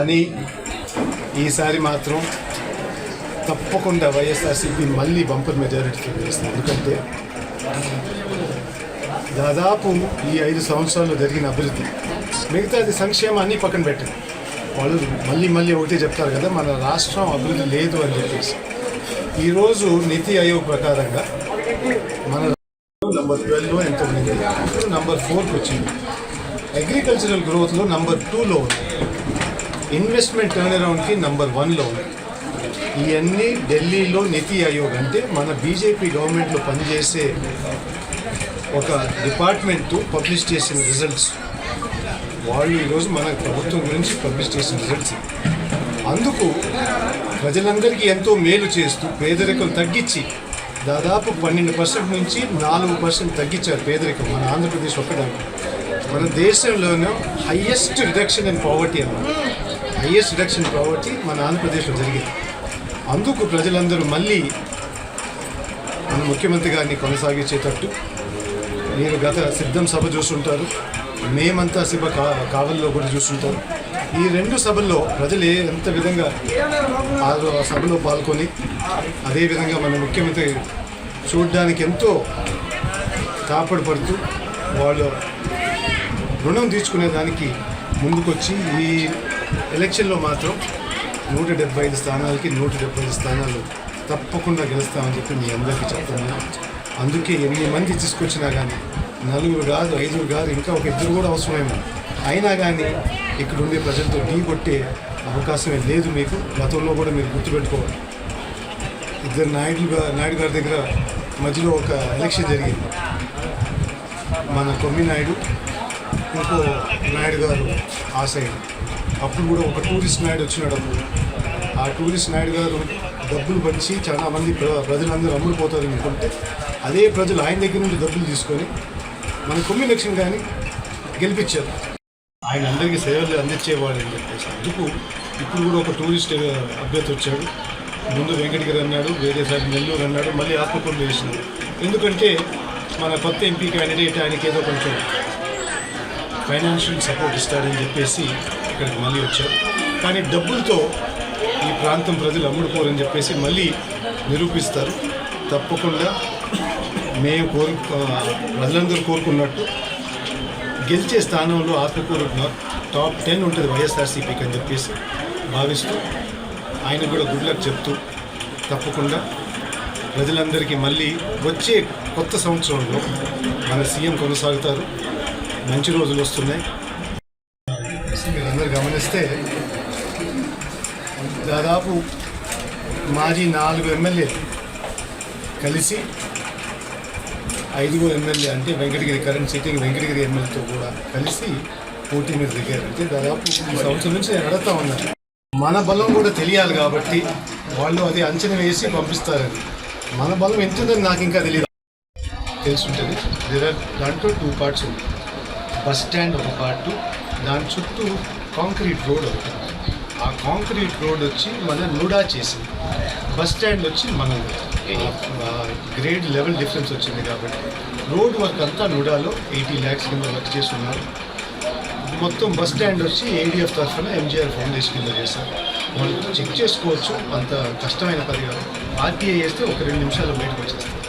కానీ ఈసారి మాత్రం తప్పకుండా వైఎస్ఆర్సీపీ మళ్ళీ బంపర్ మెజారిటీతో గెలుస్తుంది ఎందుకంటే దాదాపు ఈ ఐదు సంవత్సరాల్లో జరిగిన అభివృద్ధి మిగతాది సంక్షేమాన్ని పక్కన పెట్టండి. వాళ్ళు మళ్ళీ మళ్ళీ ఒకటే చెప్తారు కదా మన రాష్ట్రం అభివృద్ధి లేదు అని చెప్పేసి. ఈరోజు నీతి ఆయోగ్ ప్రకారంగా మన నంబర్ ట్వెల్వ్లో ఎంత ఉంది నంబర్ ఫోర్కి వచ్చింది. అగ్రికల్చరల్ గ్రోత్లో నంబర్ టూలో ఉంది. ఇన్వెస్ట్మెంట్ టర్న్ అరౌండ్కి నంబర్ వన్లో ఉంది. ఇవన్నీ ఢిల్లీలో నీతి ఆయోగ్ అంటే మన బీజేపీ గవర్నమెంట్లో పనిచేసే ఒక డిపార్ట్మెంట్ పబ్లిష్ చేసిన రిజల్ట్స్ వాళ్ళు ఈరోజు మన ప్రభుత్వం గురించి పబ్లిష్ చేసిన రిజల్ట్స్ అందుకు ప్రజలందరికీ ఎంతో మేలు చేస్తూ పేదరికం తగ్గించి దాదాపు పన్నెండు పర్సెంట్ నుంచి నాలుగు పర్సెంట్ తగ్గించారు పేదరికం మన ఆంధ్రప్రదేశ్ ఒక్కడానికి మన దేశంలోనే హయ్యెస్ట్ రిడక్షన్ ఇన్ పావర్టీ అన్నమాట. హయ్యెస్ట్ రిడక్షన్ కాబట్టి మన ఆంధ్రప్రదేశ్లో జరిగింది. అందుకు ప్రజలందరూ మళ్ళీ మన ముఖ్యమంత్రి గారిని కొనసాగించేటట్టు మీరు గత సిద్ధం సభ చూస్తుంటారు. మేమంతా సభ కా కావల్లో కూడా చూస్తుంటారు. ఈ రెండు సభల్లో ప్రజలు ఏ ఎంత విధంగా ఆ సభలో పాల్గొని అదేవిధంగా మన ముఖ్యమంత్రి చూడడానికి ఎంతో తాపడపడుతూ వాళ్ళు రుణం తీర్చుకునే దానికి ముందుకొచ్చి ఈ ఎలక్షన్లో మాత్రం నూట డెబ్బై ఐదు స్థానాలకి నూట డెబ్బై ఐదు స్థానాలు తప్పకుండా గెలుస్తామని చెప్పి మీ అందరికీ చెప్తున్నాను అందుకే ఎన్ని మంది తీసుకొచ్చినా కానీ నలుగురు కాదు ఐదుగురు కాదు ఇంకా ఒక ఇద్దరు కూడా అవసరమేమో. అయినా కానీ ఇక్కడ ఉండే ప్రజలతో ఢీ కొట్టే అవకాశమే లేదు మీకు. గతంలో కూడా మీరు గుర్తుపెట్టుకోవాలి. ఇద్దరు నాయుడు నాయుడు గారి దగ్గర మధ్యలో ఒక ఎలక్షన్ జరిగింది. మన కొమ్మి నాయుడు నాకు నాయుడు గారు ఆ అప్పుడు కూడా ఒక టూరిస్ట్ నాయుడు వచ్చినాడు అప్పుడు. ఆ టూరిస్ట్ నాయుడు గారు డబ్బులు పంచి చాలా మంది ప్ర- ప్రజలందరూ అమ్ముడుపోతారు అనుకుంటే అదే ప్రజలు ఆయన దగ్గర నుండి డబ్బులు తీసుకొని మన కొమ్మి లక్ష్యం కానీ గెలిపించారు. ఆయన అందరికీ సేవలు అందించేవాడు అని చెప్పేసి. అందుకు ఇప్పుడు కూడా ఒక టూరిస్ట్ అభ్యర్థి వచ్చాడు. ముందు వెంకటగిరి అన్నాడు వేరేసారి నెల్లూరు అన్నాడు మళ్ళీ ఆత్మకూరులో వేసినాడు. ఎందుకంటే మన కొత్త ఎంపీ క్యాండిడేట్ ఆయనకి ఏదో కొంచెం ఫైనాన్షియల్ సపోర్ట్ ఇస్తాడని చెప్పేసి ఇక్కడికి మళ్ళీ వచ్చారు. కానీ డబ్బులతో ఈ ప్రాంతం ప్రజలు అమ్ముడుపోరని చెప్పేసి మళ్ళీ నిరూపిస్తారు. తప్పకుండా మేము కోరు ప్రజలందరూ కోరుకున్నట్టు గెలిచే స్థానంలో ఆత్మకూరు టాప్ టెన్ ఉంటుంది వైఎస్ఆర్సీపీకి అని చెప్పేసి భావిస్తూ ఆయన కూడా గుడ్ లక్ చెప్తూ తప్పకుండా ప్రజలందరికీ మళ్ళీ వచ్చే కొత్త సంవత్సరంలో మన సీఎం కొనసాగుతారు. మంచి రోజులు వస్తున్నాయి. మీరందరూ గమనిస్తే దాదాపు మాజీ నాలుగు ఎమ్మెల్యే కలిసి ఐదుగురు ఎమ్మెల్యే అంటే వెంకటగిరి కరెంట్ సిట్టింగ్ వెంకటగిరి ఎమ్మెల్యేతో కూడా కలిసి పోటీ మీద దిగారు. అంటే దాదాపు ఈ సంవత్సరం నుంచి నేను అడుగుతా ఉన్నాను మన బలం కూడా తెలియాలి కాబట్టి వాళ్ళు అది అంచనా వేసి పంపిస్తారని మన బలం ఎంత ఉందని నాకు ఇంకా తెలియదు తెలుసుంటుంది. దాంట్లో టూ పార్ట్స్ ఉంటాయి బస్ స్టాండ్ ఒక పార్టు దాని చుట్టూ కాంక్రీట్ రోడ్ ఒకటి ఆ కాంక్రీట్ రోడ్ వచ్చి మన నూడా చేసింది. బస్ స్టాండ్ వచ్చి మన గ్రేడ్ లెవెల్ డిఫరెన్స్ వచ్చింది కాబట్టి. రోడ్ వర్క్ అంతా నూడాలో ఎయిటీ ల్యాక్స్ కింద వర్క్ చేస్తున్నారు. మొత్తం బస్ స్టాండ్ వచ్చి ఏడిఎఫ్ తరఫున ఎంజిఆర్ ఫౌండేషన్ కింద చేశారు. వాళ్ళు చెక్ చేసుకోవచ్చు అంత కష్టమైన పని కాదు ఆర్టీఐ వేస్తే ఒక రెండు నిమిషాలు బయటకు వచ్చేస్తారు